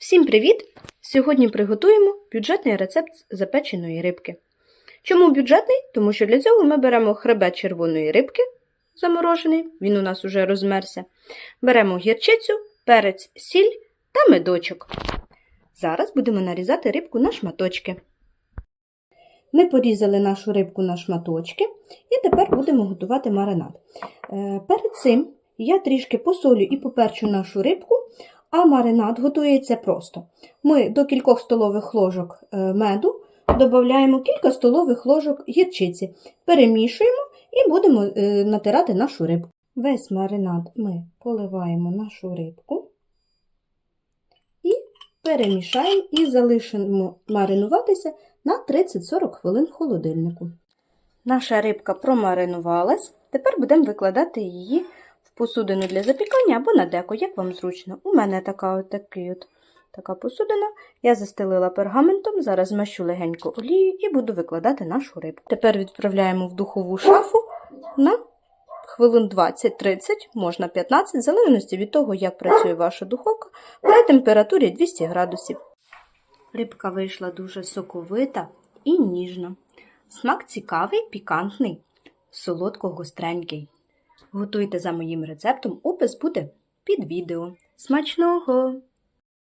Всім привіт! Сьогодні приготуємо бюджетний рецепт запеченої рибки. Чому бюджетний? Тому що для цього ми беремо хребет червоної рибки, заморожений, він у нас уже розмерся. Беремо гірчицю, перець, сіль та медочок. Зараз будемо нарізати рибку на шматочки. Ми порізали нашу рибку на шматочки і тепер будемо готувати маринад. Е, Перед цим я трішки посолю і поперчу нашу рибку, а маринад готується просто. Ми до кількох столових ложок е, меду додаємо кілька столових ложок гірчиці, перемішуємо і будемо е, натирати нашу рибку. Весь маринад ми поливаємо нашу рибку і перемішаємо і залишимо маринуватися на 30-40 хвилин в холодильнику. Наша рибка промаринувалась, тепер будемо викладати її посудину для запікання або на деко, як вам зручно. У мене така от, от, така посудина. Я застелила пергаментом, зараз змащу легенько олію і буду викладати нашу рибку. Тепер відправляємо в духову шафу на хвилин 20-30, можна 15, в залежності від того, як працює ваша духовка, при температурі 200 градусів. Рибка вийшла дуже соковита і ніжна. Смак цікавий, пікантний, солодко-гостренький. Готуйте за моїм рецептом, опис буде під відео. Смачного!